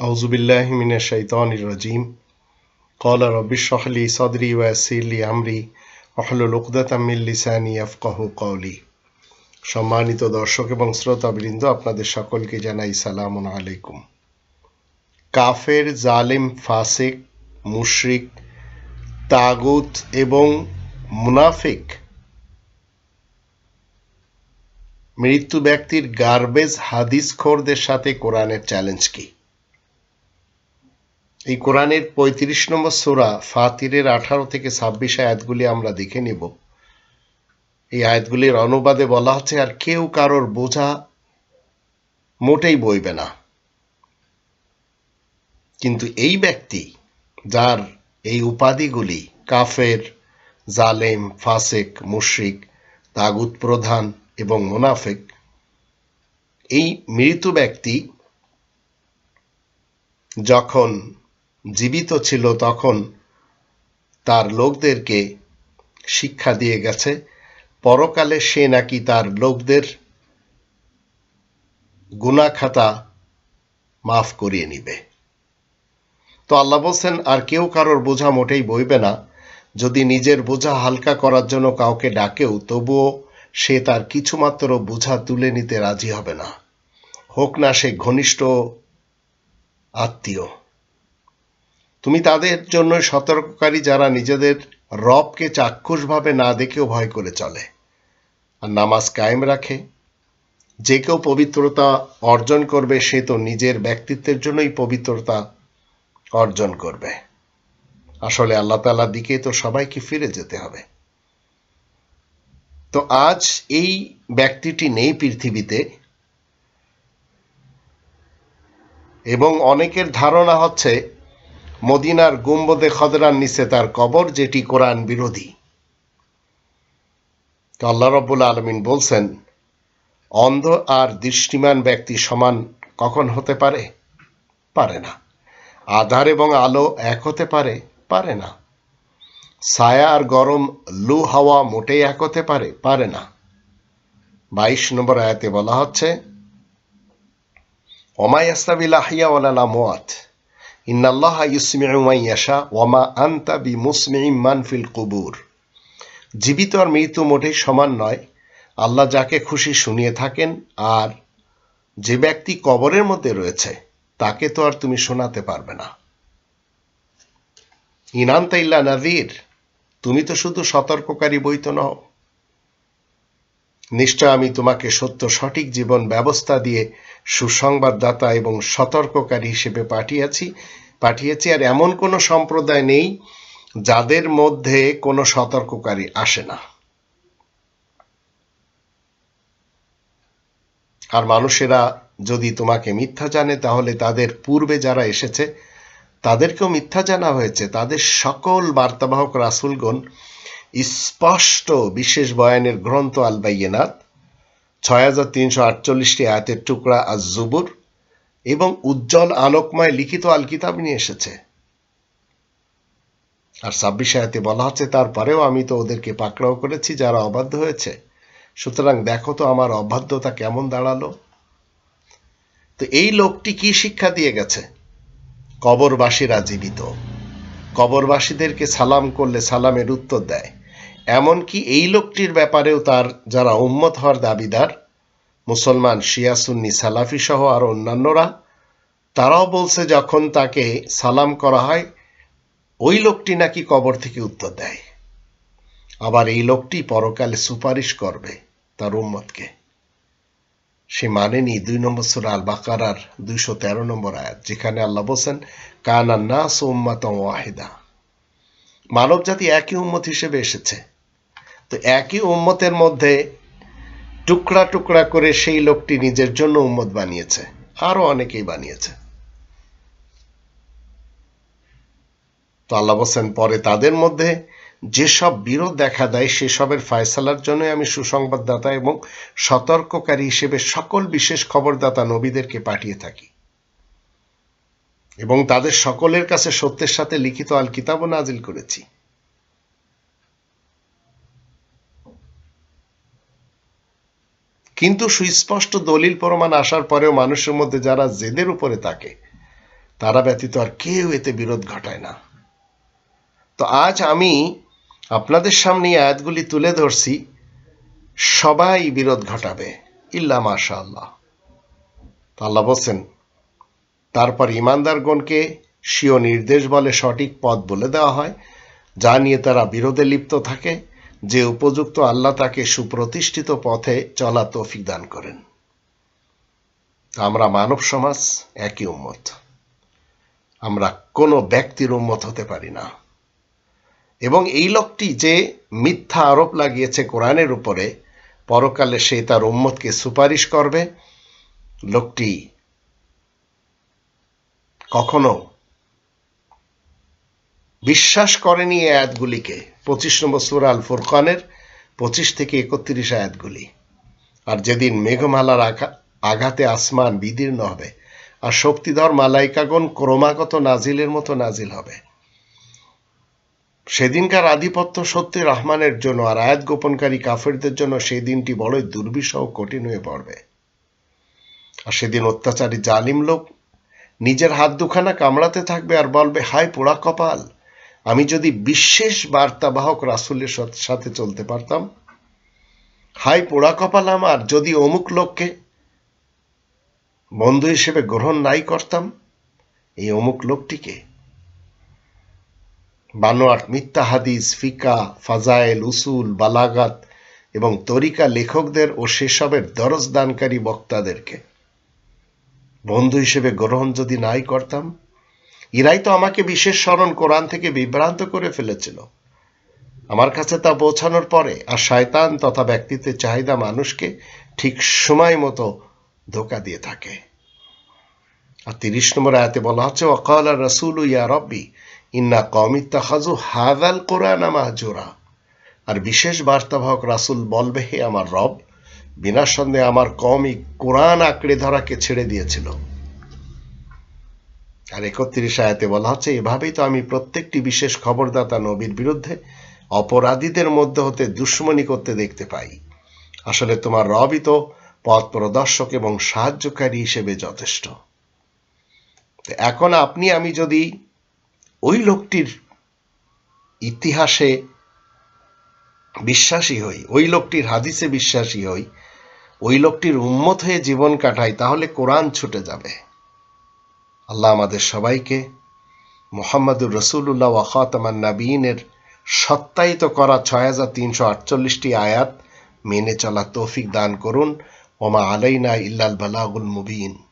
أعوذ بالله من الشيطان الرجيم قال رب اشرح لي صدري ويسر لي أمري واحلل عقدة من লিসানি يفقهوا قولي সম্মানিত দর্শক এবং শ্রোতাবৃন্দ আপনাদের সকলকে জানাই সালামুন আলাইকুম কাফের জালিম ফাসিক মুশরিক তাগুত এবং মুনাফিক মৃত্যু ব্যক্তির গার্বেজ হাদিস খোরদের সাথে কোরআনের চ্যালেঞ্জ কি এই কোরআনের পঁয়ত্রিশ নম্বর সোরা ফাতিরের আঠারো থেকে ছাব্বিশ আয়াতগুলি আমরা দেখে নিব। এই আয়াতগুলির অনুবাদে বলা হচ্ছে, আর কেউ কারোর বোঝা মোটেই বইবে না। কিন্তু এই ব্যক্তি যার এই উপাধিগুলি কাফের, জালেম, ফাসেক, মুশ্রিক, তাগুত প্রধান এবং মোনাফেক, এই মৃত ব্যক্তি যখন জীবিত ছিল তখন তার লোকদেরকে শিক্ষা দিয়ে গেছে। পরকালে সে নাকি তার লোকদের গুনাখাতা মাফ করিয়ে নিবে। তো আল্লাহ বলছেন, আর কেউ কারোর বোঝা মোটেই বইবে না। যদি নিজের বোঝা হালকা করার জন্য কাউকে ডাকেও, তবুও সে তার কিছুমাত্র বোঝা তুলে নিতে রাজি হবে না। হোক না সে ঘনিষ্ঠ আত্মীয়। তুমি তাদের জন্য সতর্ককারী যারা নিজেদের রবকে চাক্ষুষভাবে না দেখেও ভয় করে চলে। আর নামাজ কায়েম রাখে। যে কেউ পবিত্রতা অর্জন করবে, সে তো নিজের ব্যক্তিত্বের জন্যই পবিত্রতা অর্জন করবে। আসলে আল্লাহ তালার দিকে তো সবাইকে ফিরে যেতে হবে। তো আজ এই ব্যক্তিটি নেই পৃথিবীতে। এবং অনেকের ধারণা হচ্ছে মদিনার গুম্বদে খদরার নিচে তার কবর, যেটি কোরআন বিরোধী। আল্লাহ রব্বুল আলমিন বলছেন, অন্ধ আর দৃষ্টিমান ব্যক্তি সমান কখন হতে পারে? পারে না। আধার এবং আলো এক হতে পারে? পারে না। ছায়া আর গরম লু হাওয়া মোটেই এক হতে পারে? পারে না। বাইশ নম্বর আয়াতে বলা হচ্ছে ওমায়াস্তাবিল আহিয়া ওয়ালা মোয়াত কুবুর। জীবিত আর মৃত্যু মোটেই সমান নয়, আল্লাহ যাকে খুশি শুনিয়ে থাকেন আর যে ব্যক্তি কবরের মধ্যে রয়েছে, তাকে তো আর তুমি শোনাতে পারবে না। ইনান্তা ইল্লা নাজির তুমি তো শুধু সতর্ককারী বই তো নও। নিশ্চয় আমি তোমাকে সত্য সঠিক জীবন ব্যবস্থা দিয়ে সুসংবাদদাতা এবং সতর্ককারী হিসেবে পাঠিয়েছি পাঠিয়েছি, আর এমন কোনো সম্প্রদায় নেই যাদের মধ্যে কোনো সতর্ককারী আসে না। আর মানুষেরা যদি তোমাকে মিথ্যা জানে, তাহলে তাদের পূর্বে যারা এসেছে, তাদেরকেও মিথ্যা জানা হয়েছে। তাদের সকল বার্তাবাহক রাসুলগণ স্পষ্ট বিশেষ বয়ানের গ্রন্থ আল বাইয়েনাত, ছয় হাজার তিনশো আটচল্লিশটি আয়াতের টুকরা আজ জুবুর এবং উজ্জ্বল আলোকময় লিখিত আল কিতাব নিয়ে এসেছে। আর ছাব্বিশ আয়াতে বলা হচ্ছে, তারপরেও আমি তো ওদেরকে পাকড়াও করেছি যারা অবাধ্য হয়েছে। সুতরাং দেখো তো আমার অবাধ্যতা কেমন দাঁড়াল? তো এই লোকটি কি শিক্ষা দিয়ে গেছে? কবরবাসীরা জীবিত। কবরবাসীদেরকে সালাম করলে সালামের উত্তর দেয়। এমনকি এই লোকটির ব্যাপারেও তার যারা উম্মত হওয়ার দাবিদার, মুসলমান শিয়াসুন্নি সালাফি সহ আর অন্যান্যরা, তারাও বলছে যখন তাকে সালাম করা হয়, ওই লোকটি নাকি কবর থেকে উত্তর দেয়। আবার এই লোকটি পরকালে সুপারিশ করবে তার উম্মতকে। সে মানেনি দুই নম্বর সুরা আল বাকারার দুইশো তেরো নম্বর আয়াত, যেখানে আল্লাহ বলছেন কানা না সোম্মাত ওয়াহিদা। মানব জাতি একই উম্মত হিসেবে এসেছে। তো একই উম্মতের মধ্যে টুকরা টুকরা করে সেই লোকটি নিজের জন্য উম্মত বানিয়েছে। আরও অনেকেই বানিয়েছে। তো আল্লাহ বলছেন, পরে তাদের মধ্যে যেসব বিরোধ দেখা দেয়, সেসবের ফায়সালার জন্য আমি সুসংবাদদাতা এবং সতর্ককারী হিসেবে সকল বিশেষ খবরদাতা নবীদেরকে পাঠিয়ে থাকি। এবং তাদের সকলের কাছে সত্যের সাথে লিখিত আল কিতাবও নাজিল করেছি। কিন্তু সুস্পষ্ট দলিল প্রমাণ আসার পরেও মানুষের মধ্যে যারা জেদের উপরে থাকে, তারা ব্যতীত আর কেউ এতে বিরোধ ঘটায় না। তো আজ আমি আপনাদের সামনে আয়াতগুলি তুলে ধরছি, সবাই বিরোধ ঘটাবে, ইল্লা মাশা আল্লাহ আল্লাহ বলছেন, তারপর ইমানদারগণকে স্বীয় নির্দেশ বলে সঠিক পথ বলে দেওয়া হয়, যা নিয়ে তারা বিরোধে লিপ্ত থাকে। যে উপযুক্ত আল্লাহ তাকে সুপ্রতিষ্ঠিত পথে চলা তৌফিক দান করেন। আমরা মানব সমাজ একই উম্মত। আমরা কোনো ব্যক্তির উম্মত হতে পারি না। এবং এই লোকটি যে মিথ্যা আরোপ লাগিয়েছে কোরআনের উপরে, পরকালে সে তার উম্মতকে সুপারিশ করবে। লোকটি কখনো বিশ্বাস করেনি এই আয়াতগুলিকে। পঁচিশ নম্বর সুরা আল ফুরকানের পঁচিশ থেকে একত্রিশ আয়াতগুলি। আর যেদিন মেঘমালার আঘা- আঘাতে আসমান বিদীর্ণ হবে, আর শক্তিধর মালাইকাগণ ক্রমাগত নাজিলের মতো নাজিল হবে। সেদিনকার আধিপত্য সত্যি রহমানের জন্য, আর আয়াত গোপনকারী কাফেরদের জন্য সেই দিনটি বড়ই দুর্বিষহ কঠিন হয়ে পড়বে। আর সেদিন অত্যাচারী জালিম লোক নিজের হাত দুখানা কামড়াতে থাকবে আর বলবে, হায় পোড়া কপাল! আমি যদি বিশেষ বার্তাবাহক রাসুলের সাথে চলতে পারতাম, হাই পোড়া কপাল আমার, যদি অমুক লোককে বন্ধু হিসেবে গ্রহণ নাই করতাম, এই অমুক লোকটিকে বানোয়াট, মিথ্যা হাদিস, ফিকা, ফাজায়েল, উসুল, বালাগাত এবং তরিকা লেখকদের ও সেসবের দরজদানকারী বক্তাদেরকে বন্ধু হিসেবে গ্রহণ যদি নাই করতাম এরাই তো আমাকে বিশেষ স্মরণ কোরআন থেকে বিভ্রান্ত করে ফেলেছিল। আমার কাছে তা পৌঁছানোর পরে আর শয়তান তথা ব্যক্তিত্বের চাহিদা মানুষকে ঠিক সময় মতো ধোকা দিয়ে থাকে। আর তিরিশ নম্বর আয়াতে বলা হচ্ছে ওকাল রসুল ইয়া রব্বি, ইন্না কমিত্তা খাজু হাদাল কোরআন মাহজুরা। আর বিশেষ বার্তাবাহক রাসুল বলবে, হে আমার রব বিনা সন্দেহে আমার কমই কোরআন আঁকড়ে ধরাকে ছেড়ে দিয়েছিল। আর একত্রিশ আয়াতে বলা হচ্ছে, এভাবেই তো আমি প্রত্যেকটি বিশেষ খবরদাতা নবীর বিরুদ্ধে অপরাধীদের মধ্যে হতে দুশ্মনী করতে দেখতে পাই। আসলে তোমার রবই তো পথ প্রদর্শক এবং সাহায্যকারী হিসেবে যথেষ্ট। এখন আপনি, আমি যদি ওই লোকটির ইতিহাসে বিশ্বাসী হই, ওই লোকটির হাদিসে বিশ্বাসী হই, ওই লোকটির উন্মত হয়ে জীবন কাটাই, তাহলে কোরআন ছুটে যাবে। আল্লাহ আমাদের সবাইকে মোহাম্মদুর রসুল্লাহ ওয়াখাতামান নাবিনের সত্যায়িত করা ছয় হাজার তিনশো আটচল্লিশটি আয়াত মেনে চলা তৌফিক দান করুন। ওমা আলাইনা ইল্লাল বালাগুল মুবিন।